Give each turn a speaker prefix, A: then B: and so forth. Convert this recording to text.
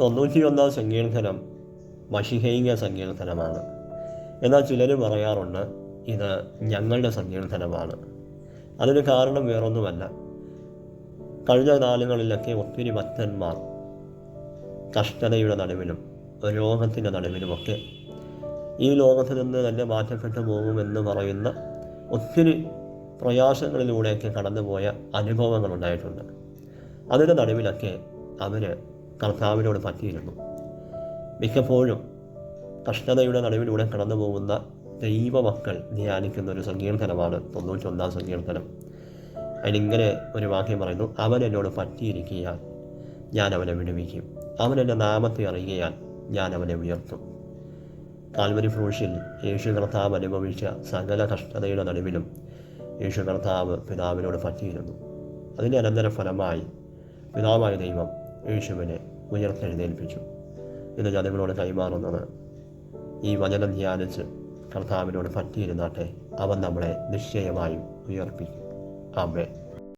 A: തൊണ്ണൂറ്റിയൊന്നാം സങ്കീർത്തനം മഷിഹൈക സങ്കീർത്തനമാണ് എന്നാൽ ചിലർ പറയാറുണ്ട് ഇത് ഞങ്ങളുടെ സങ്കീർത്തനമാണ് അതിന് കാരണം വേറൊന്നുമല്ല. കഴിഞ്ഞ നാളുകളിലൊക്കെ ഒത്തിരി ഭക്തന്മാർ കഷ്ടതയുടെ നടുവിലും രോഗത്തിന്റെ നടുവിലുമൊക്കെ ഈ ലോകത്ത് നിന്ന് തന്നെ മാറ്റപ്പെട്ടു പോകുമെന്ന് പറയുന്ന ഒത്തിരി പ്രയാസങ്ങളിലൂടെയൊക്കെ കടന്നുപോയ അനുഭവങ്ങളുണ്ടായിട്ടുണ്ട്. അതിന്റെ നടുവിലൊക്കെ അവർ കർത്താവിനോട് പറ്റിയിരുന്നു. മിക്കപ്പോഴും കഷ്ടതയുടെ നടുവിലൂടെ കടന്നു പോകുന്ന ദൈവമക്കൾ ധ്യാനിക്കുന്ന ഒരു സങ്കീർത്തനമാണ് തൊണ്ണൂറ്റൊന്നാം സങ്കീർത്തനം. അതിനിങ്ങനെ ഒരു വാക്യം പറയുന്നു അവൻ എന്നോട് പറ്റിയിരിക്കുകയാൽ ഞാൻ അവനെ വിടുവിക്കും. അവൻ എന്റെ നാമത്തെ അറിയുകയാൽ ഞാൻ അവനെ ഉയർത്തും. കാൽവരി ഫ്രൂഷിൽ യേശു കർത്താവ് അനുഭവിച്ച സകല കഷ്ടതയുടെ നടുവിലും യേശു കർത്താവ് പിതാവിനോട് പറ്റിയിരുന്നു. അതിന്റെ അനന്തര ഫലമായി പിതാവായ ദൈവം യേശുവിനെ ഉയർത്തെഴുന്നേൽപ്പിച്ചു ഇത് ജനങ്ങളോട് കൈമാറുന്നത് ഈ വചനം ധ്യാനിച്ച് കർത്താവിനോട് പറ്റിയിരുന്നാട്ടെ. അവൻ നമ്മളെ നിശ്ചയമായും ഉയർപ്പിക്കും. ആമേ